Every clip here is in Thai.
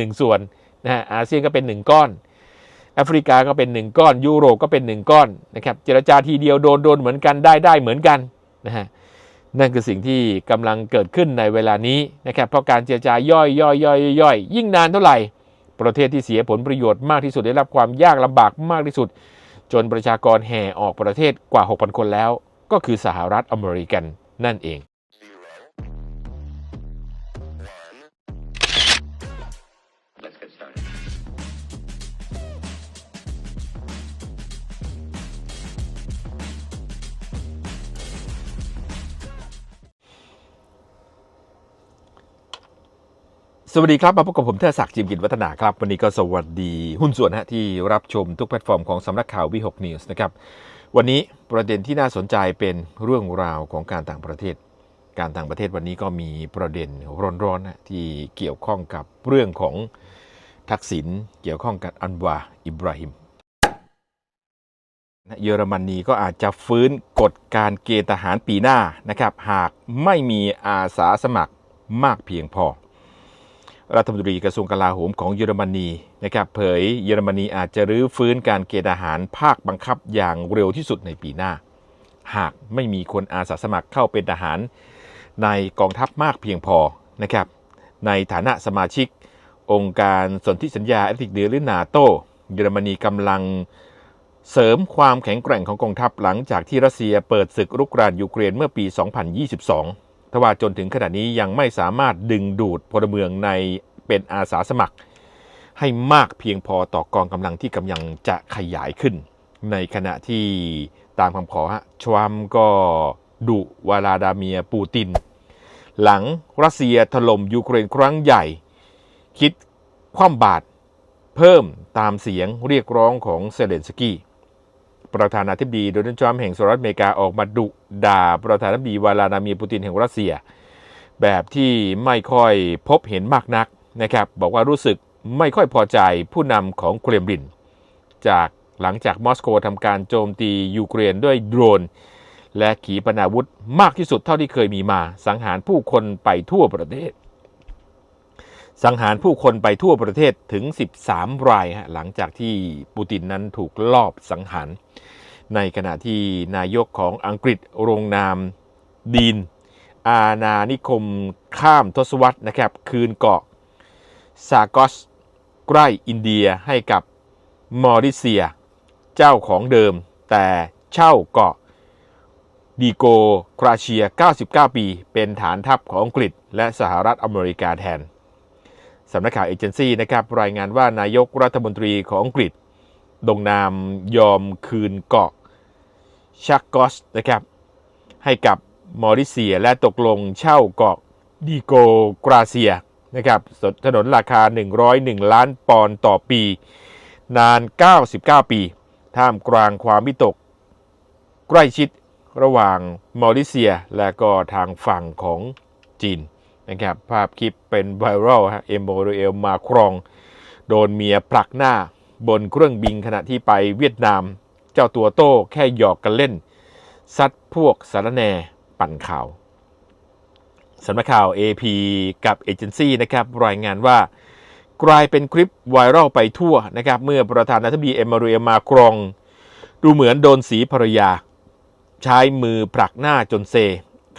หนึ่งส่วนนะฮะอาเซียนก็เป็นหนึ่งก้อนแอฟริกาก็เป็นหนึ่งก้อน ยุโรปก็เป็นหนึ่งก้อนนะครับเจรจาทีเดียวโดนโดนเหมือนกันได้ได้เหมือนกันนะฮะนั่นคือสิ่งที่กำลังเกิดขึ้นในเวลานี้นะครับเพราะการเจรจาย่อยย่อยย่อยย่อยยิ่งนานเท่าไหร่ ประเทศที่เสียผลประโยชน์มากที่สุดได้รับความยากลำบากมากที่สุด จนประชากรแห่ออกประเทศกว่า 6,000 คนแล้ว ก็คือสหรัฐอเมริกันนั่นเอง สวัสดีครับ มาพบกับผมเทอศักดิ์จิมกิจวัฒนาครับ วันนี้ก็สวัสดีหุ้นส่วนฮะที่รับชมทุกแพลตฟอร์มของสำนักข่าววิหกนิวส์นะครับวันนี้ประเด็นที่น่าสนใจเป็นเรื่องราวของการต่างประเทศ การต่างประเทศวันนี้ก็มีประเด็นร้อนๆนะที่เกี่ยวข้องกับเรื่องของทักษิณเกี่ยวข้องกับอันวาอิบราฮิมเยอรมนีก็อาจจะฟื้นกฎการเกณฑ์ทหารปีหน้านะครับหากไม่มีอาสาสมัครมากเพียงพอ รัฐมนตรีกระทรวงกลาโหมของเยอรมนีนะครับเผยเยอรมนีอาจจะรื้อฟื้นการเกณฑ์ทหารภาคบังคับอย่างเร็วที่สุดในปีหน้า หากไม่มีคนอาสาสมัครเข้าเป็นทหาร ในกองทัพมากเพียงพอนะครับในฐานะสมาชิก องค์การสนธิสัญญาแอตติกเหนือหรือนาโตเยอรมนีกำลังเสริมความแข็งแกร่งของกองทัพหลังจากที่รัสเซียเปิดศึกรุกรานยูเครนเมื่อปี 2022 ทว่าจนถึงขณะนี้ยังไม่สามารถดึงดูดพลเมืองในเป็นอาสาสมัคร ให้มากเพียงพอต่อกองกำลังที่กำลังจะขยายขึ้น ในขณะที่ตามคำขอฮะชวมก็ดุวลาดาเมียปูติน หลังรัสเซียถล่มยูเครนครั้งใหญ่ คิดคว่ำบาตรเพิ่มตามเสียงเรียกร้องของเซเลนสกี้ ประธานาธิบดีโดนัลด์ทรัมป์แห่งสหรัฐอเมริกาออกมาดุด่าประธานาธิบดีวลาดาเมียร์ปูตินแห่งรัสเซีย แบบที่ไม่ค่อยพบเห็นมากนักนะครับบอกว่ารู้สึกไม่ค่อยพอใจผู้นำของเครมลิน จากหลังจากมอสโกทำการโจมตียูเครนด้วยโดรน และขีปนาวุธมากที่สุดเท่าที่เคยมีมา สังหารผู้คนไปทั่วประเทศ สังหารผู้คนไปทั่วประเทศถึง 13 รายฮะหลังจากที่ปูตินนั้นถูกลอบสังหาร ในขณะที่นายกของอังกฤษโรงนามดีน อาณานิคมข้ามทศวรรษนะครับ คืนเกาะซากอสใกล้อินเดียให้กับมอริเซีย เจ้าของเดิม แต่เช่าเกาะดีโกคราเชีย 99 ปี เป็นฐานทัพของอังกฤษ และสหรัฐอเมริกาแทน สำนักข่าวเอเจนซี่นะครับรายงานว่านายกรัฐมนตรีของอังกฤษลงนามยอมคืนเกาะชักกอสนะครับให้กับมอริเซียและตกลงเช่าเกาะดีโกกราเซียนะครับถนนราคา 101 ล้านปอนด์ต่อปี นาน 99 ปี ท่ามกลางความวิตก ใกล้ชิดระหว่างมอริเซียและก็ทางฝั่งของจีน นะครับภาพคลิปเป็นไวรัลฮะเอมโมเอลมาครอง โดนเมียผลักหน้าบนเครื่องบินขณะที่ไปเวียดนาม เจ้าตัวโต้แค่หยอกกันเล่น ซัดพวกสารแนปั่นข่าวสำนักข่าว AP กับเอเจนซี่นะครับรายงานว่ากลายเป็นคลิปไวรัลไปทั่วนะครับเมื่อประธานาธิบดีเอมมานูเอลมาครอง ดูเหมือนโดนสีภรรยา ใช้มือผลักหน้าจนเซ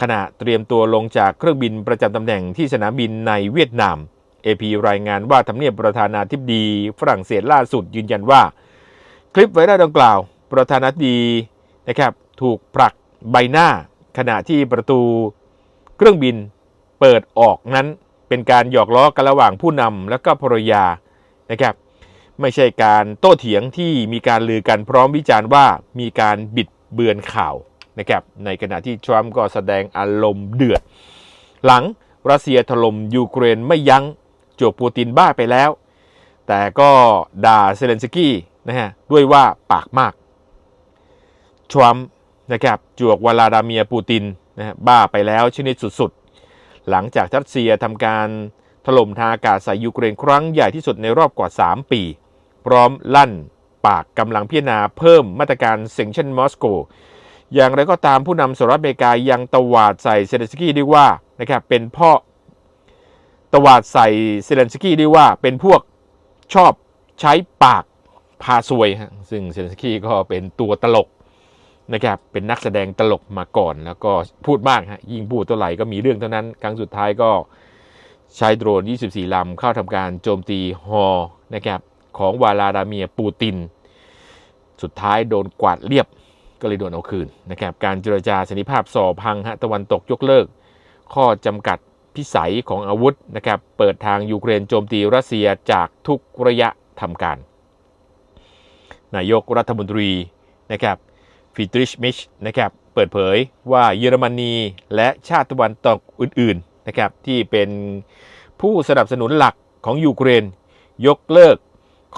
ขณะเตรียมตัวลงจากเครื่องบินประจำตำแหน่งที่สนามบินในเวียดนาม AP รายงานว่าทำเนียบประธานาธิบดีฝรั่งเศสล่าสุดยืนยันว่า คลิปไวรัลดังกล่าว ประธานาธิบดีนะครับถูกผลักใบหน้า ขณะที่ประตูเครื่องบินเปิดออกนั้นเป็นการหยอกล้อกันระหว่างผู้นำและก็ภรรยานะครับไม่ใช่การโต้เถียงที่มีการลือกันพร้อมวิจารณ์ว่ามีการบิดเบือนข่าว นะครับในขณะที่ทรัมป์ก็แสดงอารมณ์เดือด หลังรัสเซียถล่มยูเครนไม่ยัง้งจวกปูตินบ้าไปแล้ว แต่ก็ด่าเซเลนสกี้นะฮะด้วยว่าปากมากทรัมป์นะครับจวกวลาดาเมียปูตินนะฮะบ้าไปแล้วชนิดสุดๆ หลังจากรัสเซียทำการถล่มทางอากาศใส่ยูเครนครั้งใหญ่ที่สุดในรอบกว่า 3 ปี พร้อมลั่นปากกำลังพิจารณาเพิ่มมาตรการเซ็งชันมอสโก อย่างไรก็ตามผู้นำสหรัฐอเมริกายังตวาดใส่เซเลนสกี้ด้วยว่านะครับเป็นพ่อตวาดใส่เซเลนสกี้ด้วยว่าเป็นพวกชอบใช้ปากพาซวยฮะซึ่งเซเลนสกี้ก็เป็นตัวตลกนะครับเป็นนักแสดงตลกมาก่อน แล้วก็พูดมากฮะยิ่งพูดเท่าไหร่ก็มีเรื่องเท่านั้น ครั้งสุดท้ายก็ใช้โดรน 24 ลำเข้าทำการโจมตีฮอนะครับของวาลาดาเมียปูติน สุดท้ายโดนกวาดเรียบ ก็เลยโดนเอาคืนนะครับการเจรจาสันติภาพสอพังฮะตะวันตกยกเลิก ข้อจำกัดพิสัยของอาวุธนะครับเปิดทางยูเครนโจมตีรัสเซียจากทุกระยะทำการ นายกรัฐมนตรีนะครับฟิตริชมิชนะครับเปิดเผยว่าเยอรมนีและชาติตะวันตกอื่นๆนะครับที่เป็นผู้สนับสนุนหลักของยูเครน ยกเลิก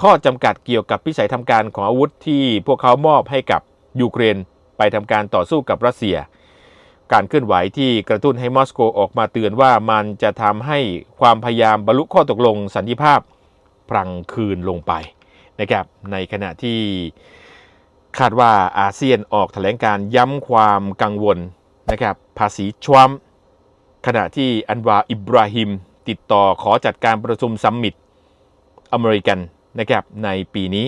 ข้อจำกัดเกี่ยวกับพิสัยทำการของอาวุธที่พวกเขามอบให้กับ ยูเครนไปทำการต่อสู้กับรัสเซีย การเคลื่อนไหวที่กระตุ้นให้มอสโกออกมาเตือนว่ามันจะทำให้ความพยายามบรรลุข้อตกลงสันติภาพพลังคืนลงไปนะครับในขณะที่คาดว่าอาเซียนออกแถลงการย้ำความกังวลนะครับภาษีทรัมขณะที่อันวาอิบราฮิม ติดต่อขอจัดการประชุมซัมมิตอเมริกันนะครับในปีนี้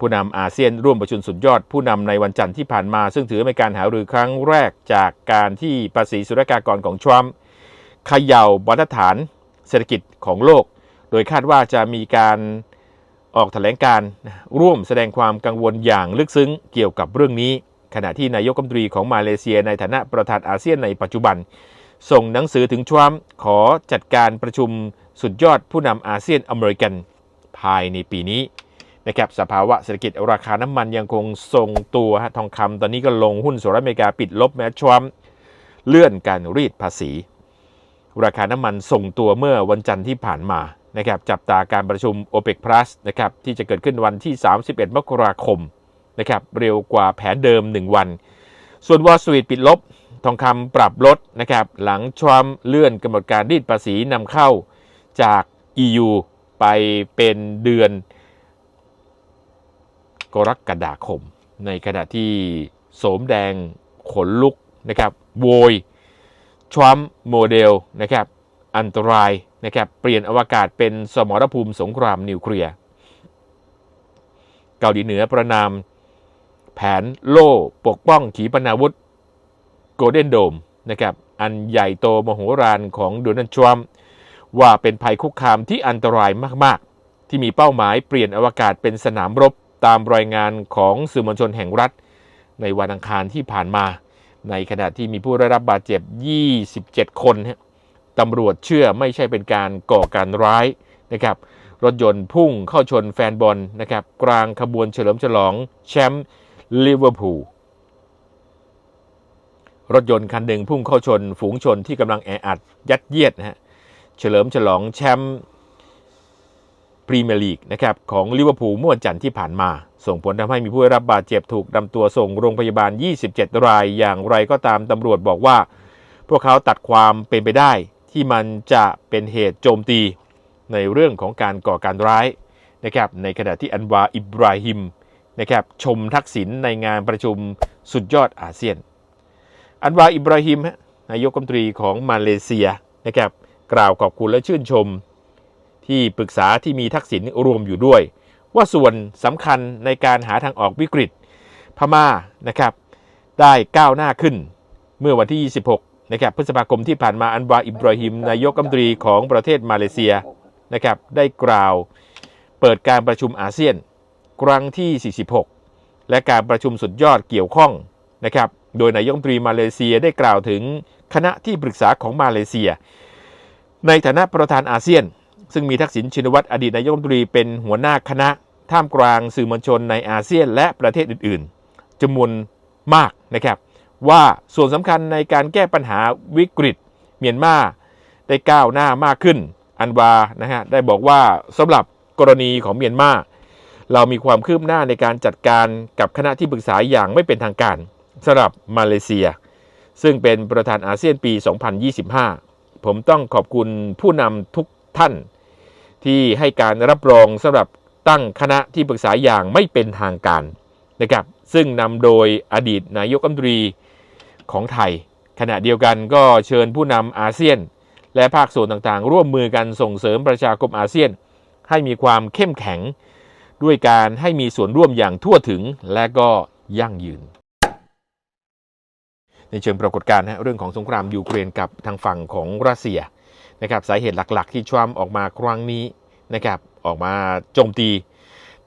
ผู้นำอาเซียนร่วมประชุมสุดยอดผู้นำในวันจันทร์ที่ผ่านมา ซึ่งถือเป็นการหารือครั้งแรกจากการที่ภาษีสุรากรของทรัมป์เขย่าบรรทฐานเศรษฐกิจของโลก โดยคาดว่าจะมีการออกแถลงการร่วมแสดงความกังวลอย่างลึกซึ้งเกี่ยวกับเรื่องนี้ ขณะที่นายกรัฐมนตรีของมาเลเซียในฐานะประธานอาเซียนในปัจจุบัน ส่งหนังสือถึงทรัมป์ขอจัดการประชุมสุดยอดผู้นำอาเซียนอเมริกันภายในปีนี้ นะครับสภาวะเศรษฐกิจราคาน้ำมันยังคงทรงตัวฮะทองคำตอนนี้ก็ลงหุ้นสหรัฐอเมริกาปิดลบแม้ทรัมเลื่อนการรีดภาษี ราคาน้ำมันส่งตัวเมื่อวันจันทร์ที่ผ่านมานะครับจับตาการประชุม o p e c Plus นะครับที่จะเกิดขึ้นวันที่ 31 มกราคมนะครับเร็วกว่าแผนเดิม 1 วัน ส่วนวอลสตรีทปิดลบ ทองคำปรับลดนะครับหลังทรัมเลื่อนกำหนดการรีดภาษีนำเข้าจาก EU ไปเป็นเดือน กรกฎาคม ในขณะที่โสมแดงขนลุกนะครับโวยทรัมป์โมเดลนะครับอันตรายนะครับเปลี่ยนอวกาศเป็นสมรภูมิสงครามนิวเคลียร์เกาหลีเหนือประนามแผนโล่ปกป้องขีปนาวุธโกลเด้นโดมนะครับอันใหญ่โตมโหฬารของโดนัลด์ทรัมป์ว่าเป็นภัยคุกคามที่อันตรายมาก ๆ ที่มีเป้าหมายเปลี่ยนอวกาศเป็นสนามรบ ตามรายงานของสื่อมวลชนแห่งรัฐ ในวันอังคารที่ผ่านมา ในขณะที่มีผู้ได้รับบาดเจ็บ 27 คนตำรวจเชื่อไม่ใช่เป็นการก่อการร้ายนะครับรถยนต์พุ่งเข้าชนแฟนบอลนะครับกลางขบวนเฉลิมฉลองแชมป์ลิเวอร์พูลรถยนต์คันหนึ่งพุ่งเข้าชนฝูงชนที่กำลังแออัดยัดเยียดนะฮะเฉลิมฉลองแชมป์ พรีเมียร์ลีกนะครับของลิเวอร์พูลเมื่อวันจันทร์ที่ผ่านมา ส่งผลทำให้มีผู้ได้รับบาดเจ็บถูกนำตัวส่งโรงพยาบาล 27 ราย อย่างไรก็ตามตำรวจบอกว่า พวกเขาตัดความเป็นไปได้ ที่มันจะเป็นเหตุโจมตีในเรื่องของการก่อการร้ายนะครับในขณะที่อันวาอิบราฮิมนะครับชมทักษิณในงานประชุมสุดยอดอาเซียน อันวาอิบราฮิมฮะนายกรัฐมนตรีของมาเลเซียนะครับกล่าวขอบคุณและชื่นชม ที่ปรึกษาที่มีทักษิณรวมอยู่ด้วย ว่าส่วนสำคัญในการหาทางออกวิกฤตพม่านะครับได้ก้าวหน้าขึ้นเมื่อวันที่ 26นะครับพฤษภาคมที่ผ่านมาอันวาอิบราฮิมนายกรัฐมนตรีของประเทศมาเลเซียนะครับได้กล่าวเปิดการประชุมอาเซียนครั้งที่ 46 และการประชุมสุดยอดเกี่ยวข้องนะครับโดยนายกรัฐมนตรีมาเลเซียได้กล่าวถึงคณะที่ปรึกษาของมาเลเซีย ในฐานะประธานอาเซียน ซึ่งมีทักษิณชินวัตรอดีตนายกรัฐมนตรีเป็นหัวหน้าคณะ ท่ามกลางสื่อมวลชนในอาเซียนและประเทศอื่น ๆจำนวนมากนะครับ ว่าส่วนสำคัญในการแก้ปัญหาวิกฤต เมียนมาได้ก้าวหน้ามากขึ้น อันวานะฮะได้บอกว่าสำหรับกรณีของเมียนมาเรามีความคืบหน้าในการจัดการกับคณะที่ปรึกษาอย่างไม่เป็นทางการสำหรับมาเลเซีย ซึ่งเป็นประธานอาเซียนปี 2025 ผมต้องขอบคุณผู้นำทุกท่าน ที่ให้การรับรองสำหรับตั้งคณะที่ปรึกษาอย่างไม่เป็นทางการนะครับซึ่งนำโดยอดีตนายกรัฐมนตรีของไทย ขณะเดียวกันก็เชิญผู้นำอาเซียน และภาคส่วนต่างๆ ร่วมมือกันส่งเสริมประชาคมอาเซียน ให้มีความเข้มแข็ง ด้วยการให้มีส่วนร่วมอย่างทั่วถึงและก็ยั่งยืน ในเชิงปรากฏการณ์เรื่องของสงครามยูเครนกับทางฝั่งของรัสเซีย นะครับสาเหตุหลักๆ ที่ทรัมป์ออกมาครั้งนี้นะครับออกมาโจมตี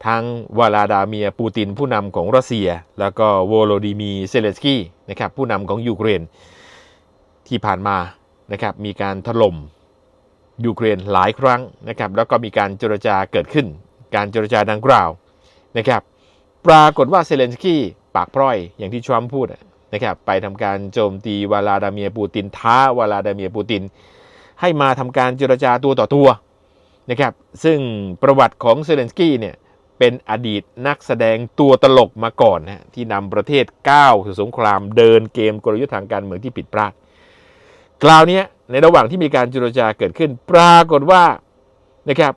ทั้งวลาดาเมียปูตินผู้นำของรัสเซีย แล้วก็โวโลดิมีเซเลนสกี้นะครับผู้นำของยูเครนที่ผ่านมานะครับมีการถล่มยูเครนหลายครั้งนะครับแล้วก็มีการเจรจาเกิดขึ้น การเจรจาดังกล่าวนะครับปรากฏว่าเซเลนสกี้ปากพร่อยอย่างที่ทรัมป์พูดนะครับไปทำการโจมตีวลาดาเมียปูตินท้าวลาดาเมียปูติน ให้มาทำการเจรจาตัวต่อตัวนะครับซึ่งประวัติของเซเลนสกี้เนี่ยเป็นอดีตนักแสดงตัวตลกมาก่อนนะที่นำประเทศก้าวสู่สงครามเดินเกมกลยุทธ์ทางการเมืองที่ผิดพลาดกล่าวเนี้ยในระหว่างที่มีการเจรจาเกิดขึ้น ปรากฏว่านะครับ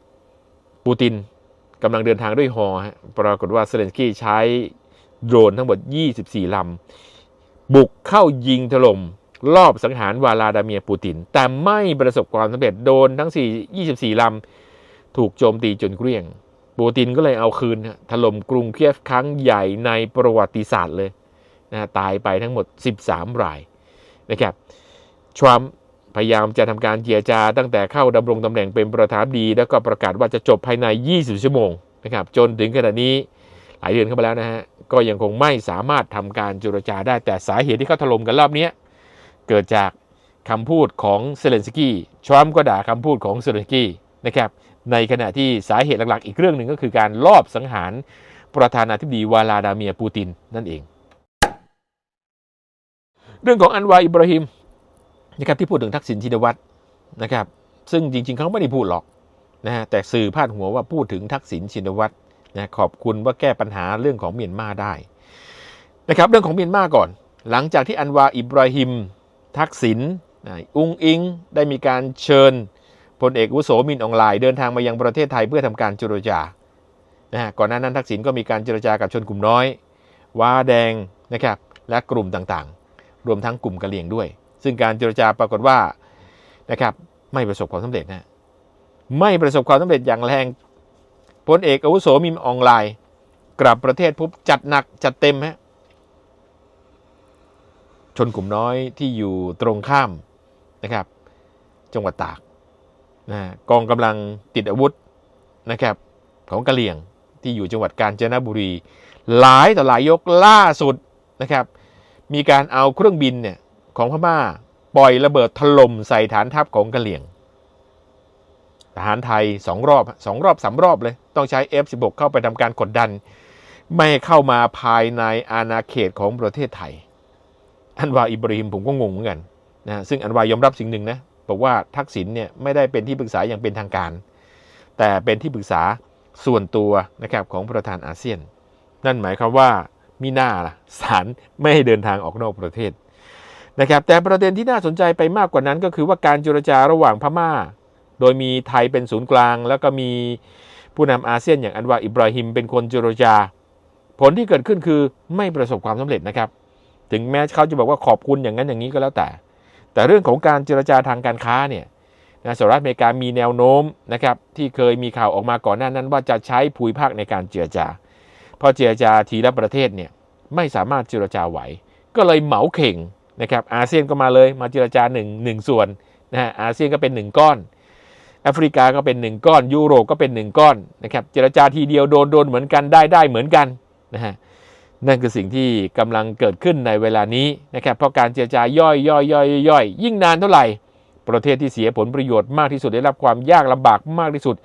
ปูตินกำลังเดินทางด้วยฮอฮะปรากฏว่าเซเลนสกี้ใช้โดรนทั้งหมด 24 ลำ บุกเข้ายิงถล่ม รอบสังหารวลาดาเมียปูติน แต่ไม่ประสบความสำเร็จโดนทั้ง 4 24 ลำ ถูกโจมตีจนเกลี้ยง ปูตินก็เลยเอาคืนถล่มกรุงเคียฟครั้งใหญ่ในประวัติศาสตร์เลยนะฮะตายไปทั้งหมด 13 รายนะครับทรัมป์พยายามจะทำการเจรจาตั้งแต่เข้าดำรงตำแหน่งเป็นประธานาธิบดี แล้วก็ประกาศว่าจะจบภายใน 20 ชั่วโมงนะครับจนถึงขณะนี้หลายเดือนเข้ามาแล้วนะฮะก็ยังคงไม่สามารถทำการเจรจาได้แต่สาเหตุที่เขาถล่มกันรอบนี้ เกิดจากคำพูดของเซเลนสกี้ทรัมป์ก็ด่าคำพูดของเซเลนสกี้นะครับในขณะที่สาเหตุหลักๆ อีกเรื่องหนึ่งก็คือการลอบสังหารประธานาธิบดีวลาดาเมียปูตินนั่นเอง เรื่องของอันวาอิบราฮิมนะครับที่พูดถึงทักษิณชินวัตรนะครับซึ่งจริงๆ เขาไม่ได้พูดหรอกนะฮะแต่สื่อพาดหัวว่าพูดถึงทักษิณชินวัตรนะขอบคุณว่าแก้ปัญหาเรื่องของเมียนมาได้นะครับเรื่องของเมียนมาก่อน หลังจากที่อันวาอิบราฮิม ทักษิณอุ้งอิง ได้มีการเชิญพลเอกวุโสมินอองไลน์เดินทางมายังประเทศไทยเพื่อทำการเจรจานะฮะก่อนหน้านั้นทักษิณก็มีการเจรจากับชนกลุ่มน้อย ว้าแดงนะครับและกลุ่มต่างๆ รวมทั้งกลุ่มกะเหรี่ยงด้วย ซึ่งการเจรจาปรากฏว่านะครับไม่ประสบความสำเร็จนะไม่ประสบความสำเร็จอย่างแรงพลเอกอาวุโสมิมออนไลน์ กลับประเทศปุ๊บจัดหนักจัดเต็มฮะ ชนกลุ่มน้อยที่อยู่ตรงข้ามนะครับ จังหวัดตากนะกองกำลังติดอาวุธนะครับ ของกะเหลี่ยงที่อยู่จังหวัดกาญจนบุรี หลายต่อหลายยกล่าสุดนะครับ มีการเอาเครื่องบินเนี่ยของพม่าปล่อยระเบิดถล่มใส่ฐานทัพของกะเหลี่ยง ทหารไทยสองรอบสองรอบสามรอบเลย ต้องใช้ F16 เข้าไปทำการกดดัน ไม่เข้ามาภายในอาณาเขตของประเทศไทย อันวาอิบราฮิมผมก็งงเหมือนกันนะซึ่งอันวายอมรับสิ่งหนึ่งนะบอกว่าทักษิณเนี่ยไม่ได้เป็นที่ปรึกษาอย่างเป็นทางการ แต่เป็นที่ปรึกษาส่วนตัวนะครับของประธานอาเซียน นั่นหมายความว่ามีหน้าล่ะศาลไม่ให้เดินทางออกนอกประเทศนะครับแต่ประเด็นที่น่าสนใจไปมากกว่านั้นก็คือว่าการเจรจาระหว่างพม่า โดยมีไทยเป็นศูนย์กลาง แล้วก็มีผู้นำอาเซียนอย่างอันวาอิบราฮิมเป็นคนเจรจา ผลที่เกิดขึ้นคือไม่ประสบความสำเร็จนะครับ ถึงแม้เขาจะบอกว่าขอบคุณอย่างนั้นอย่างนี้ก็แล้วแต่ แต่เรื่องของการเจรจาทางการค้าเนี่ยนะสหรัฐอเมริกามีแนวโน้มนะครับที่เคยมีข่าวออกมาก่อนหน้านั้น ว่าจะใช้ภูมิภาคในการเจรจาพอเจรจาทีละประเทศเนี่ยไม่สามารถเจรจาไหว ก็เลยเหมาเข่งนะครับอาเซียนก็มาเลยมาเจรจาหนึ่งหนึ่งส่วนนะฮะอาเซียนก็เป็นหนึ่งก้อนแอฟริกาก็เป็นหนึ่งก้อน ยุโรปก็เป็นหนึ่งก้อนนะครับเจรจาทีเดียวโดนโดนเหมือนกันได้ได้เหมือนกันนะฮะ นั่นคือสิ่งที่กำลังเกิดขึ้นในเวลานี้นะครับเพราะการเจรจาย่อยย่อยย่อยย่อยยิ่งนานเท่าไหร่ ประเทศที่เสียผลประโยชน์มากที่สุดได้รับความยากลำบากมากที่สุด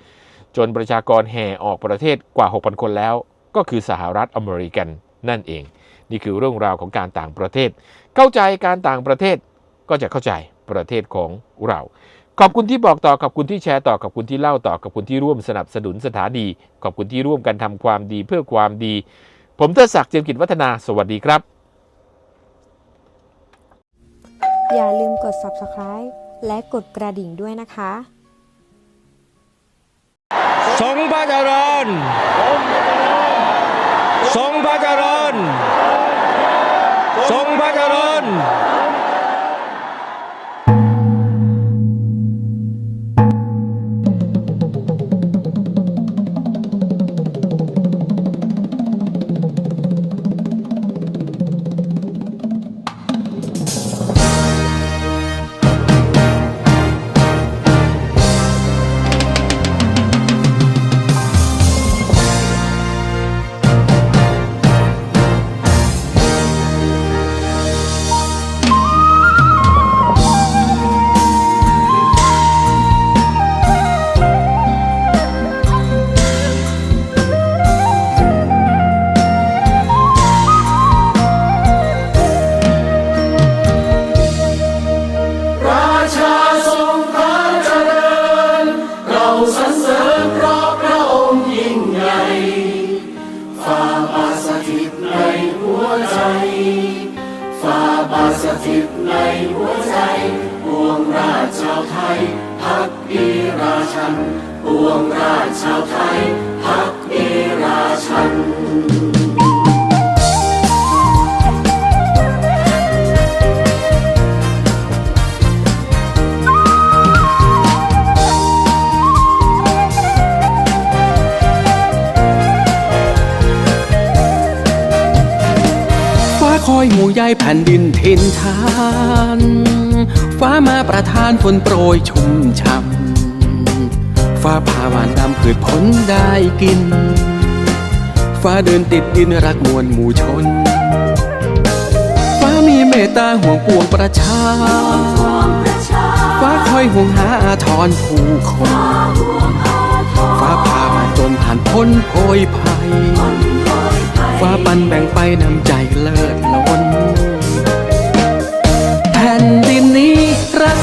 จนประชากรแห่ออกประเทศกว่า 6,000 คนแล้ว ก็คือสหรัฐอเมริกันนั่นเอง นี่คือเรื่องราวของการต่างประเทศ เข้าใจการต่างประเทศก็จะเข้าใจประเทศของเรา ขอบคุณที่บอกต่อขอบคุณที่แชร์ต่อขอบคุณที่เล่าต่อขอบคุณที่ร่วมสนับสนุนสถานีขอบคุณที่ร่วมกันทำความดีเพื่อความดี ผมเทดศักดิ์เจียมกิจวัฒนา สวัสดีครับ อย่าลืมกด subscribe และกดกระดิ่งด้วยนะคะทรงพระเจริญทรงพระเจริญทรงพระเจริญ พักดีราชันปวงราชชาวไทย พักดีราชันคอยหมู่ใยแผ่นดินทินทาน ฟ้ามาประทานฝนโปรยชุ่มช่ำฟ้าผ่าหวานนำพืชผลได้กิน ฟ้าเดินติดดินรักมวลหมู่ชน ฟ้ามีเมตตาห่วงปวงประชา ฟ้าคอยห่วงหาอาทรผู้คน ฟ้าพามาจนผ่านพ้นโพยภัย ฟ้าปันแบ่งไปนำใจเลิศล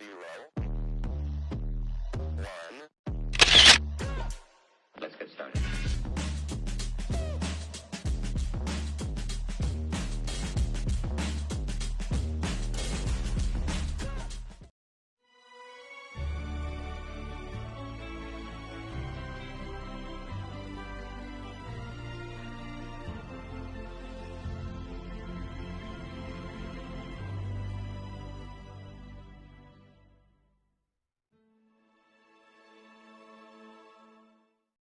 zero.